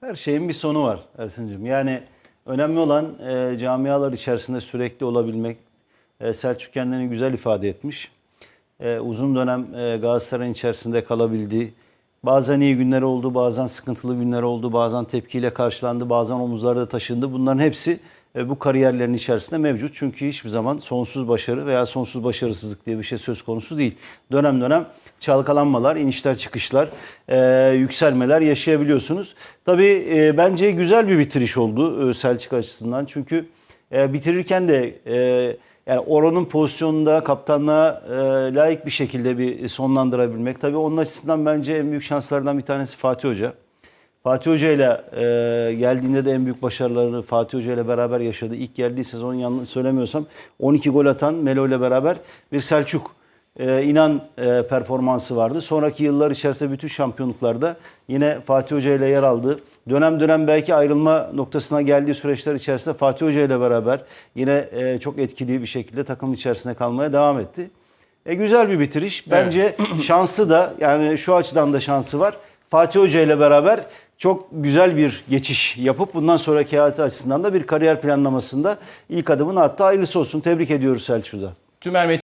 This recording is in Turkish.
Her şeyin bir sonu var Ersin'cim. Yani önemli olan e, camialar içerisinde sürekli olabilmek. E, Selçuk kendini güzel ifade etmiş. E, uzun dönem e, Galatasaray'ın içerisinde kalabildi. Bazen iyi günler oldu, bazen sıkıntılı günler oldu, bazen tepkiyle karşılandı, bazen omuzlarda taşındı. Bunların hepsi bu kariyerlerin içerisinde mevcut. Çünkü hiçbir zaman sonsuz başarı veya sonsuz başarısızlık diye bir şey söz konusu değil. Dönem dönem çalkalanmalar, inişler çıkışlar, e, yükselmeler yaşayabiliyorsunuz. Tabii e, bence güzel bir bitiriş oldu e, Selçuk açısından. Çünkü e, bitirirken de e, yani Oron'un pozisyonunda kaptanlığa e, layık bir şekilde bir sonlandırabilmek. Tabii onun açısından bence en büyük şanslardan bir tanesi Fatih Hoca. Fatih Hoca ile e, geldiğinde de en büyük başarılarını Fatih Hoca ile beraber yaşadı. İlk geldiği sezon yanlış söylemiyorsam 12 gol atan Melo ile beraber bir Selçuk e, inan e, performansı vardı. Sonraki yıllar içerisinde bütün şampiyonluklarda yine Fatih Hoca ile yer aldı. Dönem dönem belki ayrılma noktasına geldiği süreçler içerisinde Fatih Hoca ile beraber yine e, çok etkili bir şekilde takım içerisinde kalmaya devam etti. E, güzel bir bitiriş. Bence şansı da yani şu açıdan da şansı var. Fatih Hoca ile beraber çok güzel bir geçiş yapıp bundan sonraki hayatı açısından da bir kariyer planlamasında ilk adımını attı. Hayırlısı olsun. Tebrik ediyoruz Selçuk'u da. Tümer